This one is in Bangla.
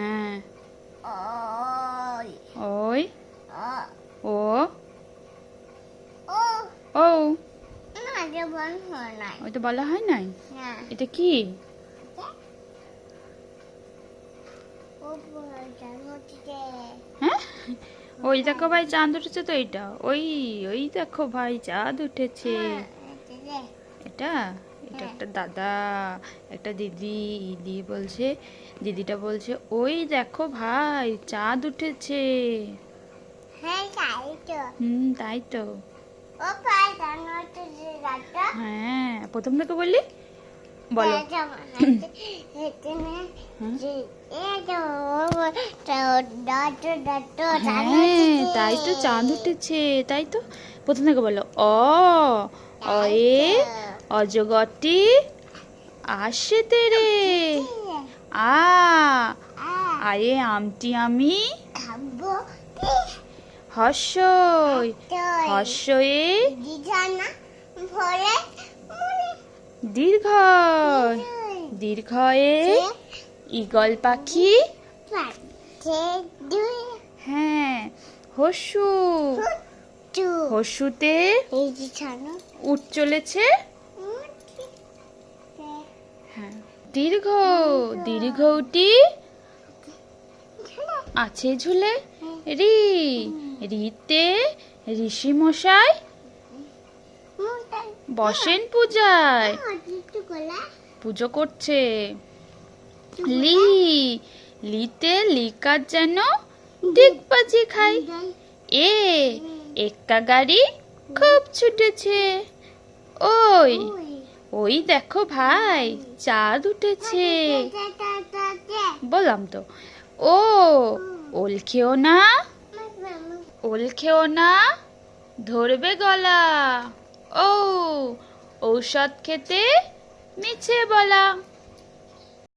হ্যাঁ। ওই। ও। ও। ওই তো বলা হয় নাই? এটা কি? হ্যাঁ? ওই দেখো ভাই চাঁদ উঠেছে তো এটা ওই ওই দেখো ভাই চাঁদ উঠেছে। এটা? এটা একটা দাদা একটা দিদি দিদি বলছে দিদিটা বলছে ওই দেখো ভাই চাঁদ উঠেছে। হুম তাই তো। হ্যাঁ প্রথম থেকে বললি? বলো। হ্যাঁ তাই তো চাঁদ উঠেছে তাই তো। প্রথম থেকে বলো অ অয়ে অজগরটি আসে তেরে। আ আয়ে আমটি আমি হর্ষই হর্ষয়ে দীর্ঘ দীর্ঘয়ে ঈগল পাখি হ্যাঁ হর্ষু হর্ষুতে উঠ চলেছে। হ্যাঁ। দীর্ঘ দীর্ঘটি আছে ঝুলে। রি রিতে ঋষি মশাই বসেন পূজায়। পুজো করছে। লি লিতে লিকার যেন ডিগবাজি খাই এ এক্কা গাড়ি খুব ছুটেছে। ওই। ওই দেখো ভাই, চাঁদ উঠেছে। বললাম তো। ও, ওল খেও না? ওল খেও না? ধরবে গলা। ও, ঔষধ খেতে মিছে বলা।